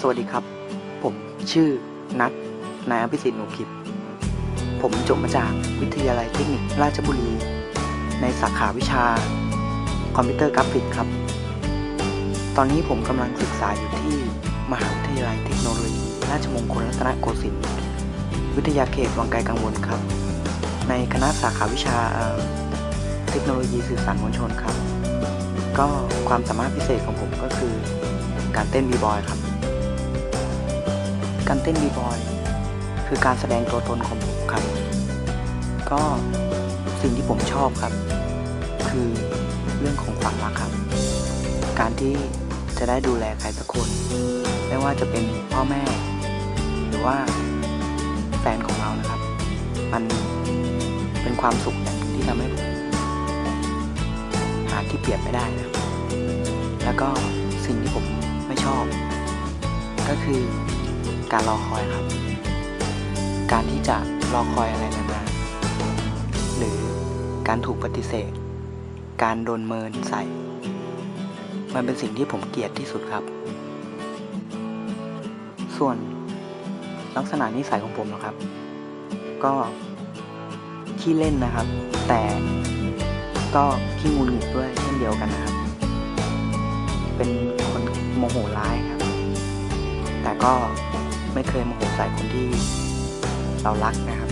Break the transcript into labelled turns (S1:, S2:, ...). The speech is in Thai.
S1: สวัสดีครับ ผมชื่อนัทนายอภิสิทธิ์หนูคิดผมจบมาจากวิทยาลัยเทคนิคราชบุรี ในสาขาวิชา คอมพิวเตอร์กราฟิกครับ ตอนนี้ผมกำลังศึกษาอยู่ที่ มหาวิทยาลัยเทคโนโลยี ราชมงคลรัตนโกสินทร์วิทยาเขตวังไกลกังวลครับ ในคณะสาขาวิชาเอ่อเทคโนโลยีสื่อสารมวลชนครับ ก็ความสามารถพิเศษของผมก็คือการเต้นบีบอยครับ การเต้นบีบอยคือการแสดงตัวตนของผมครับ ก็สิ่งที่ผมชอบครับ คือเรื่องของความรักครับ การที่จะได้ดูแลใครสักคน ไม่ว่าจะเป็นพ่อแม่ หรือว่าแฟนของเรานะครับ มันเป็นความสุขอย่างที่ทำให้ผมหาที่เปรียบไม่ได้นะแล้วก็สิ่งที่ผมไม่ชอบ ก็คือ การรอคอยครับ การที่จะรอคอยอะไรนานๆหรือการถูกปฏิเสธ การโดนเมินใส่ มันเป็นสิ่งที่ผมเกลียดที่สุดครับ ส่วนลักษณะนิสัยของผมนะครับ ก็ขี้เล่นนะครับ แต่ก็ขี้งุนหงิดด้วยเช่นเดียวกันนะครับ เป็นคนโมโหร้ายครับ แต่ก็ ไม่เคยโมโหใส่คนที่เรารักนะครับ